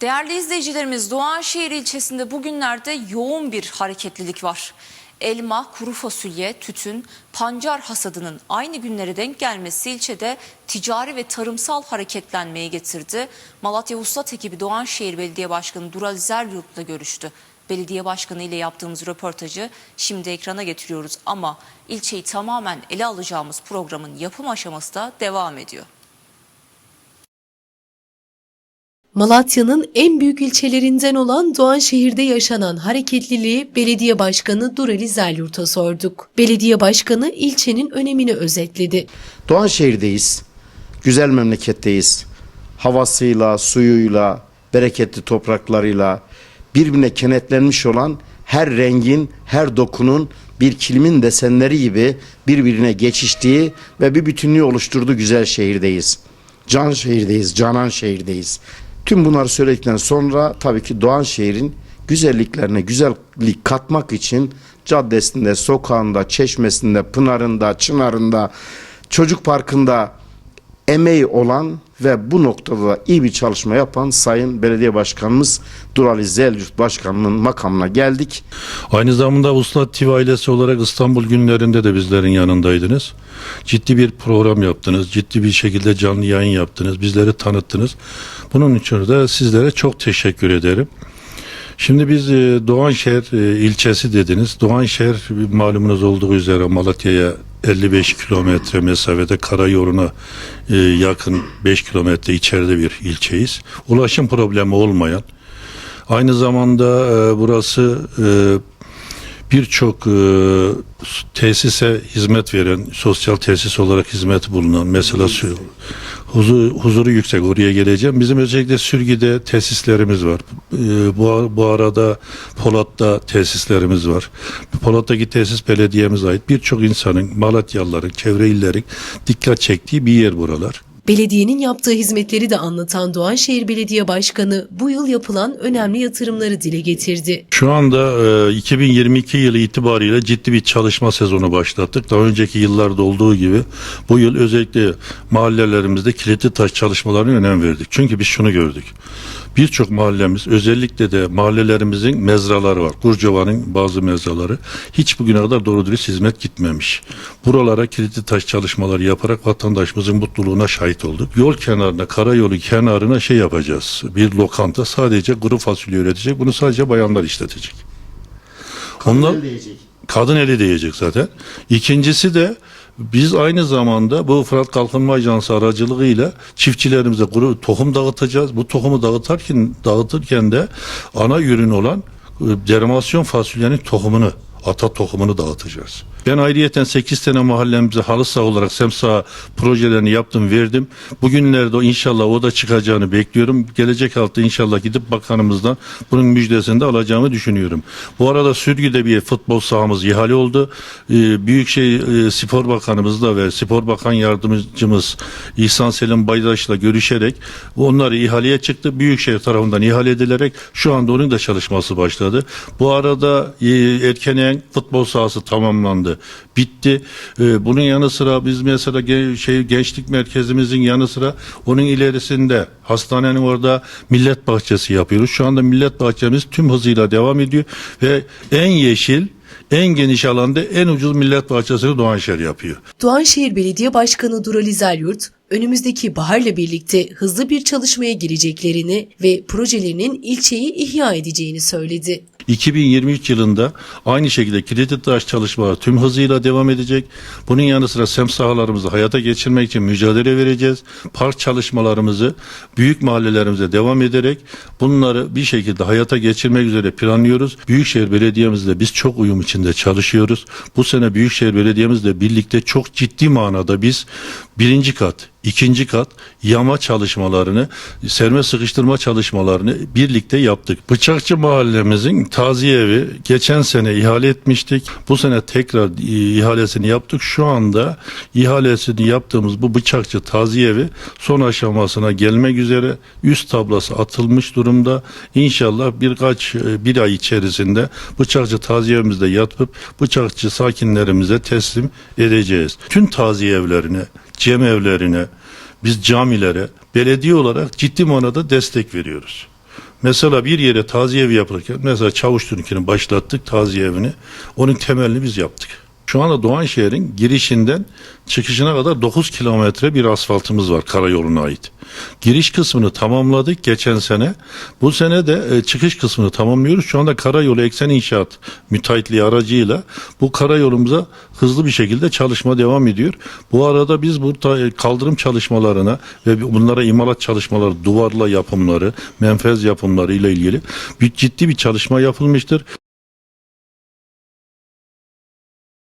Değerli izleyicilerimiz Doğanşehir ilçesinde bugünlerde yoğun bir hareketlilik var. Elma, kuru fasulye, tütün, pancar hasadının aynı günlere denk gelmesi ilçede ticari ve tarımsal hareketlenmeyi getirdi. Malatya Vuslat ekibi Doğanşehir Belediye Başkanı Dural Zeryurt'la görüştü. Belediye Başkanı ile yaptığımız röportajı şimdi ekrana getiriyoruz ama ilçeyi tamamen ele alacağımız programın yapım aşaması da devam ediyor. Malatya'nın en büyük ilçelerinden olan Doğanşehir'de yaşanan hareketliliği Belediye Başkanı Durali Zelyurt'a sorduk. Belediye Başkanı ilçenin önemini özetledi. Doğanşehir'deyiz. Güzel memleketteyiz. Havasıyla, suyuyla, bereketli topraklarıyla birbirine kenetlenmiş olan her rengin, her dokunun bir kilimin desenleri gibi birbirine geçiştiği ve bir bütünlüğü oluşturduğu güzel şehirdeyiz. Can şehirdeyiz, canan şehirdeyiz. Tüm bunları söyledikten sonra tabii ki Doğan şehrin güzelliklerine güzellik katmak için caddesinde, sokağında, çeşmesinde, pınarında, çınarında, çocuk parkında emeği olan ve bu noktada da iyi bir çalışma yapan Sayın Belediye Başkanımız Durali Zelyurt Başkanı'nın makamına geldik. Aynı zamanda Uslat TV ailesi olarak İstanbul günlerinde de bizlerin yanındaydınız. Ciddi bir program yaptınız. Ciddi bir şekilde canlı yayın yaptınız. Bizleri tanıttınız. Bunun için de sizlere çok teşekkür ederim. Şimdi biz e, Doğanşehir e, ilçesi dediniz. Doğanşehir malumunuz olduğu üzere Malatya'ya 55 kilometre mesafede karayoluna e, yakın 5 kilometre içeride bir ilçeyiz. Ulaşım problemi olmayan, aynı zamanda burası birçok e, tesise hizmet veren, sosyal tesis olarak hizmet bulunan, mesela su, huzur, huzuru yüksek oraya geleceğim. Bizim özellikle Sürgi'de tesislerimiz var. E, bu, bu arada Polat'ta tesislerimiz var. Polat'taki tesis belediyemize ait. Birçok insanın, Malatyalıların, çevre illerin dikkat çektiği bir yer buralar. Belediyenin yaptığı hizmetleri de anlatan Doğanşehir Belediye Başkanı bu yıl yapılan önemli yatırımları dile getirdi. Şu anda e, 2022 yılı itibariyle ciddi bir çalışma sezonu başlattık. Daha önceki yıllarda olduğu gibi bu yıl özellikle mahallelerimizde kilitli taş çalışmalarına önem verdik. Çünkü biz şunu gördük. Birçok mahallemiz özellikle de mahallelerimizin mezraları var. Kurcova'nın bazı mezraları hiç bugüne kadar doğru dürüst hizmet gitmemiş. Buralara kilitli taş çalışmaları yaparak vatandaşımızın mutluluğuna şahit olduk. Yol kenarına, karayolu kenarına şey yapacağız. Bir lokanta sadece kuru fasulye üretecek. Bunu sadece bayanlar işletecek. Onlar kadın eli değecek zaten. İkincisi de biz aynı zamanda bu Fırat Kalkınma Ajansı aracılığıyla çiftçilerimize kuru tohum dağıtacağız. Bu tohumu dağıtırken dağıtırken de ana ürün olan e, dermasyon fasulyenin tohumunu ata tohumunu dağıtacağız. Ben ayrıyeten 8 tane mahallemize halı saha olarak semsa projelerini yaptım verdim. Bugünlerde o inşallah o da çıkacağını bekliyorum. Gelecek hafta inşallah gidip bakanımızdan bunun müjdesini de alacağımı düşünüyorum. Bu arada Sürgü'de bir futbol sahamız ihale oldu. Ee, Büyükşehir e, Spor Bakanımızla ve Spor Bakan Yardımcımız İhsan Selim Baydaş'la görüşerek onları ihaleye çıktı. Büyükşehir tarafından ihale edilerek şu anda onun da çalışması başladı. Bu arada e, Erkeneyen futbol sahası tamamlandı. Bitti. Ee, bunun yanı sıra biz mesela ge- şey gençlik merkezimizin yanı sıra onun ilerisinde hastanenin orada millet bahçesi yapıyoruz. Şu anda millet bahçemiz tüm hızıyla devam ediyor ve en yeşil en geniş alanda en ucuz millet bahçesini Doğanşehir yapıyor. Doğanşehir Belediye Başkanı Durali Zelyurt, önümüzdeki baharla birlikte hızlı bir çalışmaya gireceklerini ve projelerinin ilçeyi ihya edeceğini söyledi. 2023 yılında aynı şekilde kilitli çalışmalar tüm hızıyla devam edecek. Bunun yanı sıra sem sahalarımızı hayata geçirmek için mücadele vereceğiz. Park çalışmalarımızı büyük mahallelerimize devam ederek bunları bir şekilde hayata geçirmek üzere planlıyoruz. Büyükşehir Belediye'mizle biz çok uyum içinde çalışıyoruz. Bu sene Büyükşehir Belediye'mizle birlikte çok ciddi manada biz birinci kat, ikinci kat yama çalışmalarını, serme sıkıştırma çalışmalarını birlikte yaptık. Bıçakçı mahallemizin taziye evi geçen sene ihale etmiştik. Bu sene tekrar ihalesini yaptık. Şu anda ihalesini yaptığımız bu bıçakçı taziye evi son aşamasına gelmek üzere üst tablası atılmış durumda. İnşallah birkaç e, bir ay içerisinde bıçakçı taziye evimizde yatıp bıçakçı sakinlerimize teslim edeceğiz. Tüm taziye evlerine, cem evlerine, biz camilere belediye olarak ciddi manada destek veriyoruz. Mesela bir yere taziye evi yapılırken mesela Çavuştur'unkini başlattık taziye evini. Onun temelini biz yaptık. Şu anda Doğanşehir'in girişinden çıkışına kadar 9 kilometre bir asfaltımız var karayoluna ait. Giriş kısmını tamamladık geçen sene. Bu sene de e, çıkış kısmını tamamlıyoruz. Şu anda karayolu eksen inşaat müteahhitliği aracıyla bu karayolumuza hızlı bir şekilde çalışma devam ediyor. Bu arada biz burada e, kaldırım çalışmalarına ve bunlara imalat çalışmaları, duvarla yapımları, menfez yapımları ile ilgili bir ciddi bir çalışma yapılmıştır.